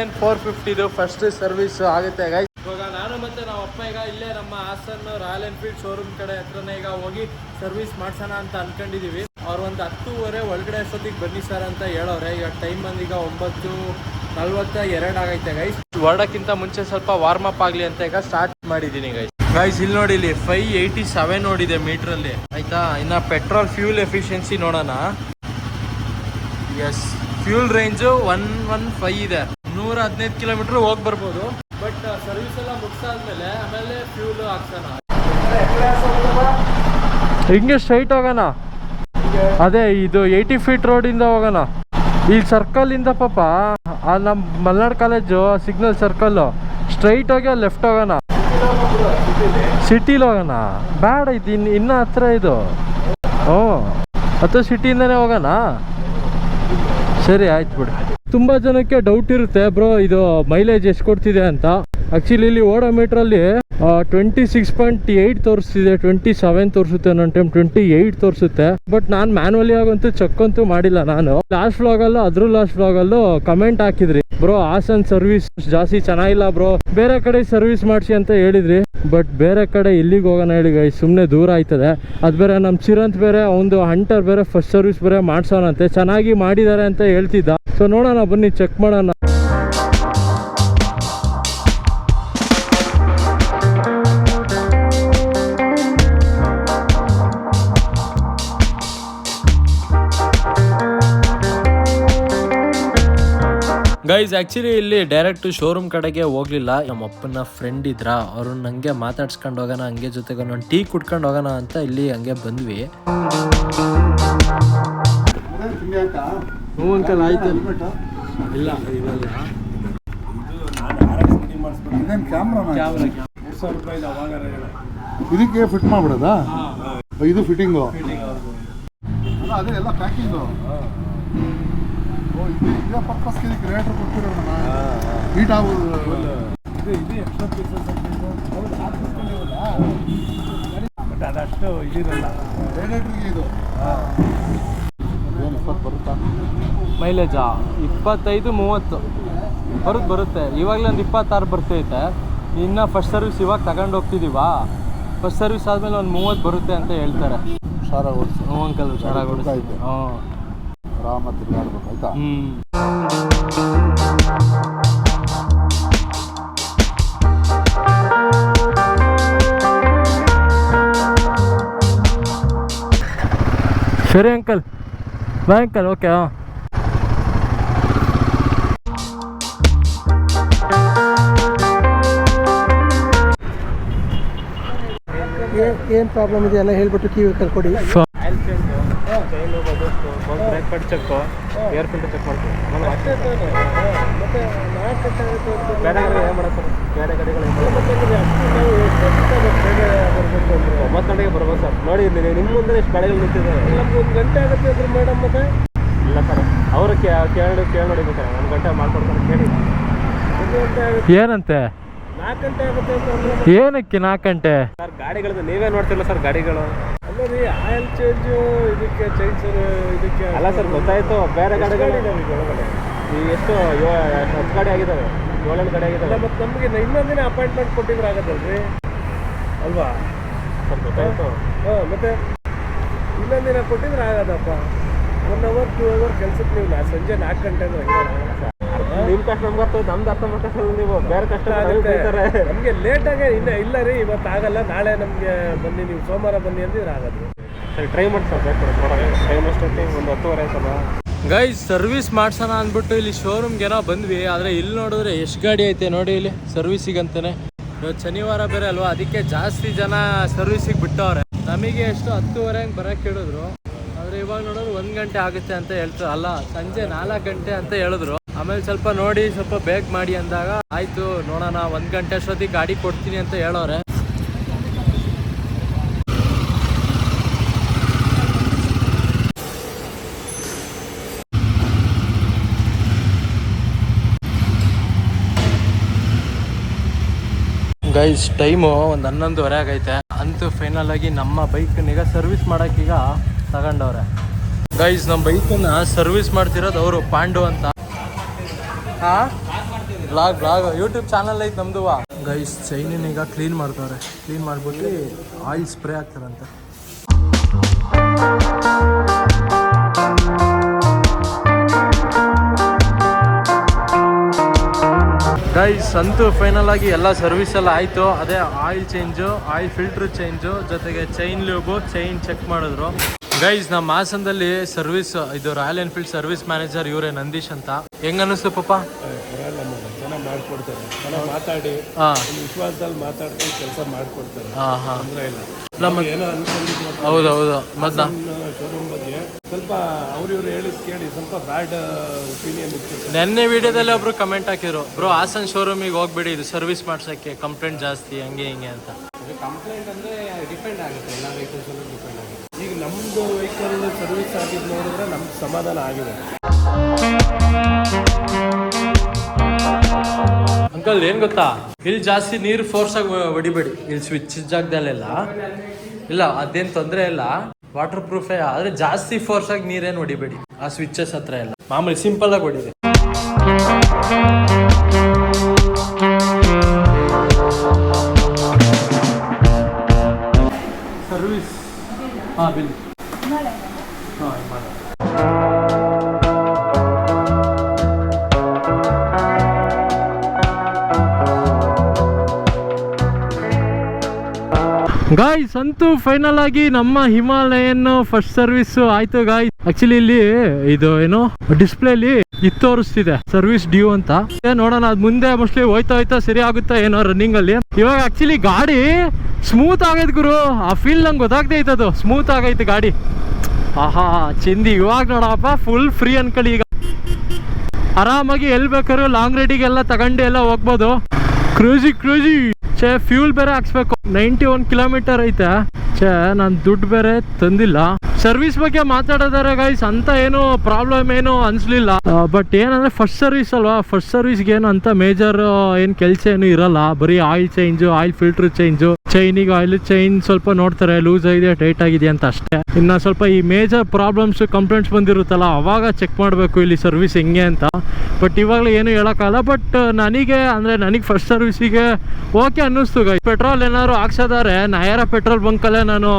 Himalayan four ಫಿಫ್ಟಿದು first service ಆಗುತ್ತೆ guys ಇವಾಗ ನಾನು ಮತ್ತೆ ನಾವು ಅಪ್ಪ ಈಗ ಇಲ್ಲೇ ನಮ್ಮ ಹಾಸನ್ ರಾಯಲ್ ಎನ್ಫೀಲ್ಡ್ ಶೋರೂಮ್ ಕಡೆ ಹತ್ರನೇ ಈಗ ಹೋಗಿ ಸರ್ವಿಸ್ ಮಾಡ್ಸೋಣ ಅಂತ ಅನ್ಕೊಂಡಿದೀವಿ. ಅವ್ರು ಒಂದು ಹತ್ತೂವರೆ ಒಳಗಡೆ ಅಷ್ಟೊತ್ತಿಗೆ ಬನ್ನಿ ಸರ್ ಅಂತ ಹೇಳೋರೆ ಈಗ ಟೈಮ್ ಬಂದು ಈಗ ಒಂಬತ್ತು ನಲ್ವತ್ತ ಎರಡು ಆಗೈತೆ ಗೈಸ್ ಹೊರಡಕ್ಕಿಂತ ಮುಂಚೆ ಸ್ವಲ್ಪ ವಾರ್ಮ್ ಅಪ್ ಆಗಲಿ ಅಂತ ಈಗ ಸ್ಟಾರ್ಟ್ ಮಾಡಿದ್ದೀನಿ ಗೈಸ್ ಗೈಸ್ ಇಲ್ಲಿ ನೋಡಿ ಇಲ್ಲಿ ಫೈವ್ ಏಯ್ಟಿ ಸೆವೆನ್ ನೋಡಿದೆ ಮೀಟ್ರಲ್ಲಿ. ಆಯ್ತಾ? ಇನ್ನು ಪೆಟ್ರೋಲ್ ಫ್ಯೂಲ್ ಎಫಿಷಿಯನ್ಸಿ ನೋಡೋಣ. S fuel range one one five ಇದೆ. ನೂರ ಹದಿನೈದು ಕಿಲೋಮೀಟರ್ ಹೋಗಿ ಬರ್ಬೋದು. ಬಟ್ ಸರ್ವಿಸ್ ಎಲ್ಲ ಮುಗಿಸಾದ್ಮೇಲೆ ಆಮೇಲೆ ಫ್ಯೂಲ್ ಹಾಕ್ಸೋಣ. ಹಿಂಗೆ ಸ್ಟ್ರೈಟ್ ಹೋಗೋಣ. ಅದೇ, ಇದು ಏಯ್ಟಿ ಫೀಟ್ ರೋಡಿಂದ ಹೋಗೋಣ. ಈ ಸರ್ಕಲಿಂದ ಪಾಪ, ಆ ನಮ್ಮ Malnad college signal circle straight ಹೋಗಿ ಲೆಫ್ಟ್ ಹೋಗೋಣ. ಸಿಟಿಲಿ ಹೋಗೋಣ. ಬೇಡ ಇದು ಇನ್ನು ಇನ್ನೂ ಹತ್ರ ಇದು. ಹ್ಞೂ ಅಥವಾ ಸಿಟಿಯಿಂದನೇ ಹೋಗೋಣ? ಸರಿ, ಆಯ್ತು ಬಿಡಿ. ತುಂಬ ಜನಕ್ಕೆ ಡೌಟ್ ಇರುತ್ತೆ ಬ್ರೋ ಇದು ಮೈಲೇಜ್ ಎಷ್ಟು ಕೊಡ್ತಿದೆ? ಅಂತ. ಆಕ್ಚುಲಿ ಇಲ್ಲಿ ಓಡೋಮೀಟ್ರಲ್ಲಿ ಟ್ವೆಂಟಿ ಸಿಕ್ಸ್ ಪಾಯಿಂಟ್ ಏಯ್ಟ್ ತೋರಿಸ್ತಿದೆ ಟ್ವೆಂಟಿ ಸೆವೆನ್ ತೋರಿಸುತ್ತೆ ನನ್ನ ಟೈಮ್ ಟ್ವೆಂಟಿ ಏಯ್ಟ್ ತೋರಿಸುತ್ತೆ. ಬಟ್ ನಾನು ಮ್ಯಾನ್ಯಲಿ ಆಗಂತೂ ಚೆಕ್ ಅಂತೂ ಮಾಡಿಲ್ಲ ನಾನು. ಲಾಸ್ಟ್ ವ್ಲಾಗಲ್ಲೂ ಅದ್ರ ಲಾಸ್ಟ್ ವ್ಲಾಗಲ್ಲೂ ಕಮೆಂಟ್ ಹಾಕಿದ್ರಿ. ಬ್ರೋ ಹಾಸನ್ ಸರ್ವಿಸ್ ಜಾಸ್ತಿ ಚೆನ್ನಾಗಿಲ್ಲ ಬ್ರೋ ಬೇರೆ ಕಡೆ ಸರ್ವಿಸ್ ಮಾಡಿಸಿ ಅಂತ ಹೇಳಿದ್ರಿ. ಬಟ್ ಬೇರೆ ಕಡೆ ಇಲ್ಲಿಗೆ ಹೋಗೋಣ ಹೇಳಿ ಗೈ ಸುಮ್ಮನೆ ದೂರ ಆಯ್ತದೆ. ಅದು ಬೇರೆ ನಮ್ಮ ಚಿರಂತ್ ಬೇರೆ ಒಂದು ಹಂಟರ್ ಬೇರೆ ಫಸ್ಟ್ ಸರ್ವಿಸ್ ಬೇರೆ ಮಾಡ್ಸೋಣಂತೆ ಚೆನ್ನಾಗಿ ಮಾಡಿದ್ದಾರೆ ಅಂತ ಹೇಳ್ತಿದ್ದ. ಸೊ ನೋಡೋಣ ಬನ್ನಿ ಚೆಕ್ ಮಾಡೋಣ. ಗೈಸ್ ಆಕ್ಚುಲಿ ಇಲ್ಲಿ ಡೈರೆಕ್ಟ್ ಶೋರೂಮ್ ಕಡೆಗೆ ಹೋಗ್ಲಿಲ್ಲ. ನಮ್ಮ ಅಪ್ಪನ ಫ್ರೆಂಡ್ ಇದ್ರ. ಅವ್ರು ನಂಗೆ ಮಾತಾಡ್ಸ್ಕೊಂಡು ಹೋಗೋಣ ಹಂಗೆ ಜೊತೆಗೆ ಒಂದು ಟೀ ಕುಡ್ಕೊಂಡು ಹೋಗೋಣ ಅಂತ ಇಲ್ಲಿ ಹಂಗೆ ಬಂದ್ವಿ. ಹ್ಞೂ ಅಂಕಲ್ ಆಯ್ತು ಇಲ್ಲ ಇದಕ್ಕೆ ಫಿಟ್ ಮಾಡ್ಬಿಡೋದಾ? ಇದು ಫಿಟ್ಟಿಂಗು ಅದೇ ಎಲ್ಲ ಪ್ಯಾಕಿಂಗು ಇದು ಇದೇ ಪರ್ಪಸ್ಗೆ ಇದಕ್ಕೆ ರೇಟ್ ಹೀಟ್ ಆಗೋದು ಅದಷ್ಟು ಇದಿರಲ್ಲ ರೇಡೇಟ್ರಿಗೆ ಇದು ಏನು ಇಪ್ಪತ್ತು ಬರುತ್ತಾ ಮೈಲೇಜಾ ಇಪ್ಪತ್ತೈದು ಮೂವತ್ತು. ಬರುತ್ತೆ ಬರುತ್ತೆ. ಇವಾಗಲೇ ಒಂದು ಇಪ್ಪತ್ತಾರು ಬರ್ತೈತೆ. ಇನ್ನು ಫಸ್ಟ್ ಸರ್ವಿಸ್ ಇವಾಗ ತಗೊಂಡು ಹೋಗ್ತಿದ್ದೀವಾ ಫಸ್ಟ್ ಸರ್ವಿಸ್ ಆದಮೇಲೆ ಒಂದು ಮೂವತ್ತು ಬರುತ್ತೆ ಅಂತ ಹೇಳ್ತಾರೆ. ಹುಷಾರಾಗಿ ಓಡಿಸಿ. ಹ್ಞೂ ಅಂಕಲ್ ಹುಷಾರಾಗಿ ಹ್ಞೂ ಆರಾಮಾಗಿ ತಿರುಗಾಡ್ಬೇಕು ಆಯ್ತಾ ಹ್ಞೂ ಸರಿ ಅಂಕಲ್. ಬಾಯ್ ಅಂಕಲ್ ಓಕೆ ಹಾಂ. ಏನು ಪ್ರಾಬ್ಲಮ್ ಇದೆ ಎಲ್ಲ ಹೇಳ್ಬಿಟ್ಟು ಕಿವಿ ಕರ್ಕೊಡಿ ಆಯಿಲ್ ಚೇಂಜು ಚೈನ್ ಹೋಗೋದು check check air filter check ಮಾಡ್ತೀವಿ. ಬೇರೆ ಗಾಡಿ ಏನು ಮಾಡೋದು ಸರ್ ಬೇರೆ ಗಾಡಿಗಳು ಒಂಬತ್ತು ಗಂಟೆಗೆ ಬರ್ಬೋದು ಸರ್. ನೋಡಿ ನಿಮ್ ನಿಮ್ಮ ಮುಂದೆ ಇಷ್ಟು ಗಾಡಿಗಳು ನಿಂತಿದೆ. ಒಂದು ಗಂಟೆ ಆಗುತ್ತೆ ಅಂದ್ರೆ ಮೇಡಮ್ ಮತ್ತೆ? ಇಲ್ಲ ಸರ್. ಅವರು ಕೇಳಿ ಕೇಳಿ ನೋಡಿ ಸರ್ ಒಂದು ಗಂಟೆ ಮಾಡ್ಕೊಡ್ತಾರೆ ಕೇಳಿ. ಏನಂತೆ? ನಾಲ್ಕು ಗಂಟೆ ಆಗುತ್ತೆ ಏನಕ್ಕೆ ನಾಲ್ಕು ಗಂಟೆ? ಸರ್ ಗಾಡಿಗಳದ್ದು ನೀವೇ ನೋಡ್ತಿಲ್ಲ ಸರ್ ಗಾಡಿಗಳು. ಆಯಿಲ್ ಚೇಂಜು ಇದಕ್ಕೆ ಇದಕ್ಕೆ ಅಲ್ಲ ಸರ್ ಗೊತ್ತಾಯ್ತು ಬೇರೆ ಗಾಡಿಗಳು ಒಳಗಡೆ? ಈ ಎಷ್ಟು ಯೋ- ಹತ್ತು ಗಾಡಿ ಆಗಿದ್ದಾವೆ ಏಳೆಂಟು ಗಾಡಿ ಅಲ್ಲ ಆಗಿದ್ದಾವೆ ಮತ್ತೆ ನಮಗೆ ಇನ್ನೊಂದಿನ ಅಪಾಯಿಂಟ್ಮೆಂಟ್ ಕೊಟ್ಟಿದ್ರೆ ಆಗತ್ತಲ್ರಿ? ಅಲ್ವಾ? ಸರ್ ಗೊತ್ತಾಯ್ತು. ಹಾಂ ಮತ್ತೆ ಇನ್ನೊಂದಿನ ಕೊಟ್ಟಿದ್ರೆ ಆಗದಪ್ಪ. ಒನ್ ಅವರ್ ಟೂ ಅವರ್ ಕೆಲ್ಸಕ್ಕೆ ನೀವು ನಾ- ಸಂಜೆ ನಾಲ್ಕು ಗಂಟೆ ಅಂದ್ರೆ ಹೆಂಗೆ? ನಿಮ್ಮ ಕಷ್ಟ ನಮ್ಗೆ ಅರ್ಥ ನಮ್ದು ಅರ್ಥ ಮಾಡ್ಕೊಂಡು ನೀವು ಬೇರೆ ಕಷ್ಟ ನಮ್ಗೆ ಲೇಟ್ ನಮ್ಗೆ ಲೇಟಾಗೆ ಇನ್ನ ಇಲ್ಲ ರೀ ಇವತ್ತು ಆಗಲ್ಲ ನಾಳೆ ನಮಗೆ ಬನ್ನಿ ನೀವು ಸೋಮವಾರ ಬನ್ನಿ ಅಂದಿದ್ರೆ ಆಗದು ಸರಿ ಟ್ರೈ ಮಾಡಿ ಸರ್ ಟೈಮ್ ಒಂದು ಹತ್ತುವರೆ ಆಯ್ತಲ್ಲ. ಗೈಸ್ ಸರ್ವಿಸ್ ಮಾಡ್ಸೋಣ ಅಂದ್ಬಿಟ್ಟು ಇಲ್ಲಿ ಶೋರೂಮ್ಗೆ ಏನೋ ಬಂದ್ವಿ. ಆದರೆ ಇಲ್ಲಿ ನೋಡಿದ್ರೆ ಎಷ್ಟು ಗಾಡಿ ಐತೆ ನೋಡಿ ಇಲ್ಲಿ ಸರ್ವಿಸಿಗಂತಾನೆ ಇವತ್ತು ಶನಿವಾರ ಬೇರೆ ಅಲ್ವಾ? ಅದಕ್ಕೆ ಜಾಸ್ತಿ ಜನ ಸರ್ವಿಸಿಗೆ ಬಿಟ್ಟವ್ರೆ. ನಮಗೆ ಎಷ್ಟು ಹತ್ತುವರೆ ಹಂಗೆ ಬರೋಕ್ಕೆ ಹೇಳಿದ್ರು. ಆದರೆ ಇವಾಗ ನೋಡಿದ್ರೆ ಒಂದು ಗಂಟೆ ಆಗುತ್ತೆ ಅಂತ ಹೇಳ್ತಾರೆ ಅಲ್ಲ ಸಂಜೆ ನಾಲ್ಕು ಗಂಟೆ ಅಂತ ಹೇಳಿದ್ರು. ಆಮೇಲೆ ಸ್ವಲ್ಪ ನೋಡಿ, ಸ್ವಲ್ಪ ಬೇಗ ಮಾಡಿ ಅಂದಾಗ ಆಯ್ತು, ನೋಡೋಣ, ಒಂದ್ ಗಂಟೆ ಅಷ್ಟೊತ್ತಿಗೆ ಗಾಡಿ ಕೊಡ್ತೀನಿ ಅಂತ ಹೇಳೋರೆ. ಗೈಸ್ ಟೈಮು ಒಂದು ಹನ್ನೊಂದುವರೆ ಆಗೈತೆ. ಅಂತೂ ಫೈನಲ್ ಆಗಿ ನಮ್ಮ ಬೈಕ್ನೀಗ ಸರ್ವಿಸ್ ಮಾಡೋಕ್ಕೀಗ ತಗೊಂಡವ್ರೆ. ಗೈಸ್ ನಮ್ಮ ಬೈಕನ್ನ ಸರ್ವಿಸ್ ಮಾಡ್ತಿರೋದು ಅವರು, ಪಾಂಡು ಅಂತ. ಬ್ಲಾಗ್ ಬ್ಲಾಗ್ ಯೂಟ್ಯೂಬ್ ಚಾನಲ್ ಐತೆ ನಮ್ದು. ಗೈಸ್ ಚೈನಿನ ಈಗ ಕ್ಲೀನ್ ಮಾಡ್ತಾರೆ. ಕ್ಲೀನ್ ಮಾಡ್ಬಿಟ್ಟು ಆಯಿಲ್ ಸ್ಪ್ರೇ ಆಗ್ತಾರಂತೆ ಗೈಸ್ ಅಂತೂ ಫೈನಲ್ ಆಗಿ ಎಲ್ಲ ಸರ್ವಿಸ್ ಎಲ್ಲ ಆಯಿತು. ಅದೇ oil change oil filter change ಜೊತೆಗೆ ಚೈನ್ ಲೂಬು ಚೈನ್ ಚೆಕ್ ಮಾಡಿದ್ರು. ಗೈಸ್ ನಮ್ಮ ಹಾಸನದಲ್ಲಿ ಸರ್ವಿಸ್ ಇದು ರಾಯಲ್ ಎನ್ಫೀಲ್ಡ್ ಸರ್ವಿಸ್ ಮ್ಯಾನೇಜರ್ ಇವರೇ ನಂದೀಶ್ ಅಂತ. ಹೆಂಗ್ ಅನ್ನಿಸ್ತು ಪಾಪ ಚೆನ್ನಾಗಿ ಮಾಡ್ಕೊಡ್ತಾರೆ ಚೆನ್ನಾಗಿ ಮಾತಾಡಿ ವಿಶ್ವಾಸದಲ್ಲಿ ಮಾತಾಡ್ಕೊಂಡು ಕೆಲಸ ಮಾಡ್ಕೊಡ್ತಾರೆ. ತೊಂದರೆ ಇಲ್ಲ. ನಮ್ಮ ಏನೋ ಅನ್ಕೊಂಡಿದ್ವಿ ಹೌದೌದು. ಮತ್ತೆ ಶೋರೂಮ್ ಬಗ್ಗೆ ಸ್ವಲ್ಪ ಅವ್ರು ಇವ್ರು ಹೇಳಿದ್ ಕೇಳಿ ಸ್ವಲ್ಪ ಬ್ಯಾಡ್ ಒಪಿನಿಯನ್ ಇತ್ತು. ನೆನ್ನೆ ವಿಡಿಯೋದಲ್ಲಿ ಒಬ್ರು ಕಮೆಂಟ್ ಹಾಕಿದ್ರು. ಬ್ರೋ ಹಾಸನ್ ಶೋರೂಮಿಗೆ ಹೋಗ್ಬೇಡಿ ಇದು ಸರ್ವಿಸ್ ಮಾಡ್ಸಕ್ಕೆ ಕಂಪ್ಲೇಂಟ್ ಜಾಸ್ತಿ ಹಂಗೆ ಹಿಂಗೆ ಅಂತ. ಕಂಪ್ಲೇಂಟ್ ಅಂದ್ರೆ ಡಿಪೆಂಡ್ ಆಗುತ್ತೆ. ಎಲ್ಲ ವೆಹಿಕಲ್ಸ್ ನಮ್ಮದು ವೆಹಿಕಲ್ ಸರ್ವಿಸ್ ಆಗಿದ್ದು ನೋಡಿದ್ರೆ ನಮ್ಗೆ ಸಮಾಧಾನ ಆಗಿದೆ. ಅಂಕಲ್ ಏನ್ ಗೊತ್ತಾ? ಇಲ್ಲಿ ಜಾಸ್ತಿ ನೀರು ಫೋರ್ಸ್ ಆಗಿ ಹೊಡಿಬೇಡಿ. ಇಲ್ಲಿ ಸ್ವಿಚ್ ಜಾಗದಲ್ಲೆಲ್ಲ ಇಲ್ಲ ಅದೇನ್ ತೊಂದರೆ ಇಲ್ಲ. ವಾಟರ್ ಪ್ರೂಫೇ ಆದ್ರೆ ಜಾಸ್ತಿ ಫೋರ್ಸ್ ಆಗಿ ನೀರೇನು ಹೊಡಿಬೇಡಿ. ಆ ಸ್ವಿಚಸ್ ಹತ್ರ ಎಲ್ಲ. ಮಾಮೂಲಿ ಸಿಂಪಲ್ ಆಗಿ ಹೊಡಿದೆ ಸರ್ವಿಸ್ ಹಾ ಬಿಲ್ ಹಾಂ ಗಾಯ್ಸ್ ಅಂತೂ ಫೈನಲ್ ಆಗಿ ನಮ್ಮ ಹಿಮಾಲಯನ್ ಫಸ್ಟ್ ಸರ್ವಿಸ್ ಆಯ್ತು ಗಾಯ್ಸ್ ಆಕ್ಚುಲಿ ಇಲ್ಲಿ ಇದು ಏನು ಡಿಸ್ಪ್ಲೇಲಿ ಇದು ತೋರಿಸ್ತಿದೆ ಸರ್ವಿಸ್ ಡ್ಯೂ ಅಂತ ನೋಡೋಣ, ಅದ್ ಮುಂದೆ ಮೋಸ್ಟ್ಲಿ ಹೋಯ್ತಾ ಹೋಯ್ತಾ ಸರಿ ಆಗುತ್ತಾ ಏನೋ ರನ್ನಿಂಗ್ ಅಲ್ಲಿ. ಇವಾಗ ಆಕ್ಚುಲಿ ಗಾಡಿ ಸ್ಮೂತ್ ಆಗೈತೆ ಗುರು. ಆ ಫೀಲ್ ನಂಗೆ ಐತೆ ಅದು. ಸ್ಮೂತ್ ಆಗೈತೆ ಗಾಡಿ. ಆಹಾ, ಚಿಂದಿ. ಇವಾಗ ನೋಡಪ್ಪ ಫುಲ್ ಫ್ರೀ ಅನ್ಕೊಳ್ಳಿ ಈಗ. ಆರಾಮಾಗಿ ಎಲ್ಲಿ ಬೇಕಾದ್ರು ಲಾಂಗ್ ರೈಡಿಗೆಲ್ಲ ತಗೊಂಡು ಎಲ್ಲ ಹೋಗ್ಬೋದು. ಕ್ರೂಜಿ ಕ್ರೂಜಿ ಛೇ ಫ್ಯೂಲ್ ಬೇರೆ ಹಾಕ್ಸ್ಬೇಕು. ನೈಂಟಿ ಒನ್ ಕಿಲೋಮೀಟರ್ ಐತೆ. ಛೇ ನಾನು ದುಡ್ಡು ಬೇರೆ ತಂದಿಲ್ಲ. ಸರ್ವಿಸ್ ಬಗ್ಗೆ ಮಾತಾಡೋದಾರೆ ಗೈಸ್ ಅಂತ ಏನು ಪ್ರಾಬ್ಲಮ್ ಏನು ಅನ್ಸ್ಲಿಲ್ಲ. ಬಟ್ ಏನಂದ್ರೆ ಫಸ್ಟ್ ಸರ್ವಿಸ್ ಅಲ್ವಾ? ಫಸ್ಟ್ ಸರ್ವಿಸ್ಗೆ ಏನು ಅಂತ ಮೇಜರ್ ಏನು ಕೆಲಸ ಏನು ಇರಲ್ಲ. ಬರೀ oil change oil filter change ಚೈನಿಗೆ oil chain ಸ್ವಲ್ಪ ನೋಡ್ತಾರೆ ಲೂಸ್ ಆಗಿದೆ ಟೈಟ್ ಆಗಿದೆ ಅಂತ ಅಷ್ಟೇ. ಇನ್ನು ಸ್ವಲ್ಪ ಈ ಮೇಜರ್ ಪ್ರಾಬ್ಲಮ್ಸ್ ಕಂಪ್ಲೇಂಟ್ಸ್ ಬಂದಿರುತ್ತಲ್ಲ, ಅವಾಗ ಚೆಕ್ ಮಾಡಬೇಕು ಇಲ್ಲಿ ಸರ್ವಿಸ್ ಹೆಂಗೆ ಅಂತ. ಬಟ್ ಇವಾಗಲೇ ಏನು ಹೇಳೋಕ್ಕಲ್ಲ ಬಟ್ ನನಗೆ, ಅಂದರೆ ನನಗೆ ಫಸ್ಟ್ ಸರ್ವಿಸಿಗೆ ಓಕೆ ಅನ್ನಿಸ್ತು ಗೈ ಪೆಟ್ರೋಲ್ ಏನಾದ್ರು ಹಾಕ್ಸೋದಾರೆ ನಯರ ಪೆಟ್ರೋಲ್ ಬಂಕಲ್ಲೇ ನಾನು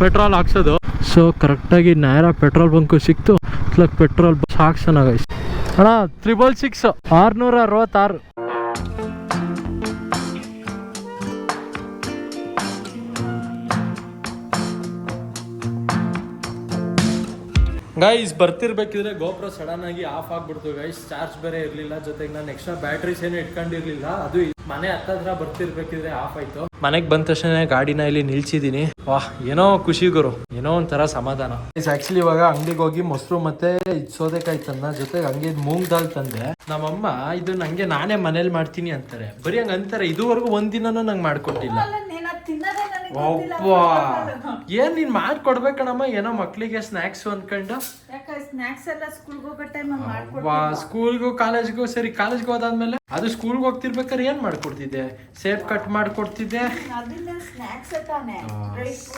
ಪೆಟ್ರೋಲ್ ಹಾಕ್ಸೋದು. ಸೊ ಕರೆಕ್ಟಾಗಿ ನಾಯರ ಪೆಟ್ರೋಲ್ ಬಂಕು ಸಿಕ್ತು. ಇತ್ಲಾಗ ಪೆಟ್ರೋಲ್ ಹಾಕ್ಸೋಣ ಗೈಸ್ ಅಣ್ಣ ತ್ರಿಬಲ್ ಸಿಕ್ಸ್ ಆರುನೂರ ಅರವತ್ತಾರು. ಗೈಸ್ ಬರ್ತಿರ್ಬೇಕಿದ್ರೆ ಗೋಪ್ರೋ ಸಡನ್ ಆಗಿ ಆಫ್ ಆಗ್ಬಿಡ್ತು ಗೈಸ್ ಚಾರ್ಜ್ ಬೇರೆ ಇರಲಿಲ್ಲ. ಜೊತೆಗೆ ನಾನು ಎಕ್ಸ್ಟ್ರಾ ಬ್ಯಾಟ್ರೀಸ್ ಏನು ಇಟ್ಕೊಂಡಿರ್ಲಿಲ್ಲ. ಅದು ಮನೆ ಹತ್ತತ್ರ ಬರ್ತಿರ್ಬೇಕಿದ್ರೆ ಆಫ್ ಆಯ್ತು. ಮನೆಗೆ ಬಂದ ತಕ್ಷಣ ಗಾಡಿನ ಇಲ್ಲಿ ನಿಲ್ಸಿದೀನಿ. ವಾಹ್ ಏನೋ ಖುಷಿ ಗುರು. ಏನೋ ಒಂಥರ ಸಮಾಧಾನ. ಆಕ್ಚುಲಿ ಇವಾಗ ಅಂಗಡಿಗೆ ಹೋಗಿ ಮೊಸರು ಮತ್ತೆ ಸೋದೆಕಾಯಿ ತಂದ ಜೊತೆಗೆ ಹಂಗೆ ಮೂಂಗ್ ದಾಲ್ ತಂದೆ. ನಮ್ಮಮ್ಮ ಇದು ನಂಗೆ ನಾನೇ ಮನೇಲಿ ಮಾಡ್ತೀನಿ ಅಂತಾರೆ. ಬರೀ ಹಂಗ ಅಂತಾರೆ. ಇದುವರೆಗೂ ಒಂದಿನನೂ ನಂಗೆ ಮಾಡ್ಕೊಟ್ಟಿಲ್ಲ. ಒಬ್ಬ. ಏನ್ ನೀನ್ ಮಾಡ್ಕೊಡ್ಬೇಕಣಮ್ಮ? ಏನೋ ಮಕ್ಳಿಗೆ ಸ್ನಾಕ್ಸ್ ಅನ್ಕೊಂಡು. ಸ್ಕೂಲ್ಗೆ ಕಾಲೇಜ್ಗೂ ಸರಿ ಕಾಲೇಜ್ಗೆ ಹೋದಾದ್ಮೇಲೆ ಅದು ಸ್ಕೂಲ್ಗೆ ಹೋಗ್ತಿರ್ಬೇಕಾದ್ರೆ ಏನ್ ಮಾಡ್ಕೊಡ್ತಿದ್ದೆ? Safe cut ಮಾಡ್ಕೊಡ್ತಿದ್ದೆ.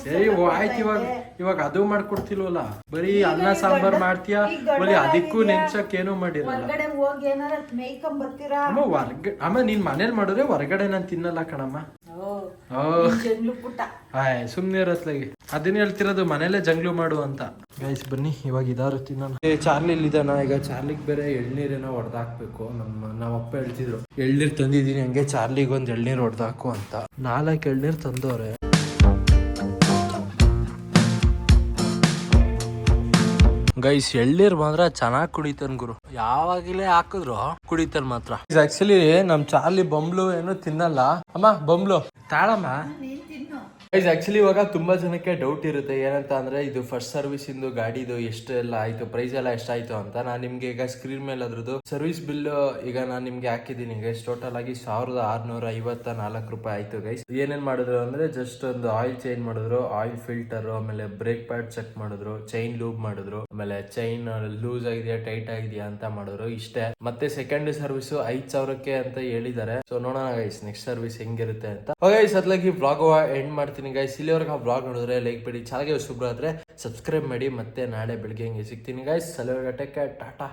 ಸರಿ ಆಯ್ತು ಇವಾಗ ಇವಾಗ ಅದು ಮಾಡ್ಕೊಡ್ತಿಲ್ವಲ್ಲ? ಬರೀ ಅನ್ನ ಸಾಂಬಾರ್ ಮಾಡ್ತೀಯಾ? ಬರೀ ಅದಕ್ಕೂ ನೆಂಚಕ್ ಏನು ಮಾಡಿರಲ್ಲ. ಅಮ್ಮ ಹೊರ್ಗ ಅಮ್ಮ ನೀನ್ ಮನೇಲಿ ಮಾಡಿದ್ರೆ ಹೊರಗಡೆ ನಾನು ತಿನ್ನಲ್ಲ ಕಣಮ್ಮ. ಹಾಯ್ ಸುಮ್ನೆ ಇರತ್ಲಾಗಿ ಅದನ್ನ ಹೇಳ್ತಿರೋದು ಮನೇಲೆ ಜಂಗ್ಲು ಮಾಡು ಅಂತ. ಗೈಸ್ ಬನ್ನಿ ಇವಾಗ ಇದಾರು ತಿನ್ನೋಣ. ಏ ಚಾರ್ಲಿ ಇಲ್ಲಿದಾನ ಈಗ ಚಾರ್ಲಿಗ್ ಬೇರೆ ಎಳ್ನೀರೇನೋ ಹೊಡೆದಾಕ್ಬೇಕು ನಮ್ಮ ನಮ್ಮ ಅಪ್ಪ ಹೇಳ್ತಿದ್ರು. ಎಳ್ನೀರ್ ತಂದಿದೀನಿ ಹಂಗೆ ಚಾರ್ಲಿಗೆ ಒಂದ್ ಎಳ್ನೀರ್ ಹೊಡೆದಾಕು ಅಂತ. ನಾಲ್ಕು ಎಳ್ನೀರ್ ತಂದವ್ರೆ. ಗೈಸ್, ಎಳ್ನೀರ್ ಬಂದ್ರ ಚೆನ್ನಾಗ್ ಕುಡಿತಾನ ಗುರು. ಯಾವಾಗಲೇ ಹಾಕಿದ್ರು ಕುಡಿತಾನ ಮಾತ್ರ. ಆಕ್ಚುಲಿ ನಮ್ ಚಾರ್ಲಿ ಬೊಂಬ್ಲು ಏನು ತಿನ್ನಲ್ಲ. ಅಮ್ಮ, ಬೊಂಬ್ಲು. ತಾಳಮ್ಮ. ಗೈಸ್ ಆಕ್ಚುಲಿ ಇವಾಗ ತುಂಬಾ ಜನಕ್ಕೆ ಡೌಟ್ ಇರುತ್ತೆ. ಏನಂತ ಅಂದ್ರೆ ಇದು ಫಸ್ಟ್ ಸರ್ವಿಸ್ ಇಂದು, ಗಾಡಿದು ಎಷ್ಟೆಲ್ಲ ಆಯ್ತು ಪ್ರೈಸ್ ಎಲ್ಲ ಎಷ್ಟಾಯ್ತು ಅಂತ. ನಾನು ನಿಮ್ಗೆ ಈಗ ಸ್ಕ್ರೀನ್ ಮೇಲೆ ಅದ್ರದ್ದು ಸರ್ವಿಸ್ ಬಿಲ್ ಈಗ ನಾನು ನಿಮ್ಗೆ ಹಾಕಿದ್ದೀನಿ. ಗೈಸ್ ಟೋಟಲ್ ಆಗಿ ಸಾವಿರದ ಆರ್ನೂರ ಐವತ್ತ ನಾಲ್ಕು ರೂಪಾಯಿ ಆಯ್ತು ಗೈಸ್ ಏನೇನ್ ಮಾಡಿದ್ರು ಅಂದ್ರೆ ಜಸ್ಟ್ ಒಂದು ಆಯಿಲ್ ಚೇಂಜ್ ಮಾಡಿದ್ರು. ಆಯಿಲ್ ಫಿಲ್ಟರ್ ಆಮೇಲೆ ಬ್ರೇಕ್ ಪ್ಯಾಡ್ ಚೆಕ್ ಮಾಡಿದ್ರು. ಚೈನ್ ಲೂಬ್ ಮಾಡಿದ್ರು. ಆಮೇಲೆ ಚೈನ್ ಲೂಸ್ ಆಗಿದೆಯಾ ಟೈಟ್ ಆಗಿದೆಯಾ ಅಂತ ಮಾಡಿದ್ರು ಇಷ್ಟೇ. ಮತ್ತೆ ಸೆಕೆಂಡ್ ಸರ್ವಿಸ್ ಐದ್ ಸಾವಿರಕ್ಕೆ ಅಂತ ಹೇಳಿದ್ದಾರೆ. ಸೊ ನೋಡೋಣ ಗೈಸ್ ನೆಕ್ಸ್ಟ್ ಸರ್ವಿಸ್ ಹೆಂಗಿರುತ್ತೆ ಅಂತ. ಗೈಸ್ ಅದ್ಲಾಗಿ ಬ್ಲಾಗ್ ಎಂಡ್ ಮಾಡ್ತೀನಿ ಗೈಸ್ ಇಲ್ಲಿವರೆಗೆ ಆ ಬ್ಲಾಗ್ ನೋಡಿದ್ರೆ ಲೈಕ್ ಬಿಡಿ. ಚೆನ್ನಾಗಿ ಆದ್ರೆ ಸಬ್ಸ್ಕ್ರೈಬ್ ಮಾಡಿ ಮತ್ತೆ ನಾಳೆ ಬೆಳಿಗ್ಗೆ ಹಿಂಗೆ ಸಿಗ್ತೀನಿ ಗೈಸ್ ಸಲಹೆ ಟಾಟಾ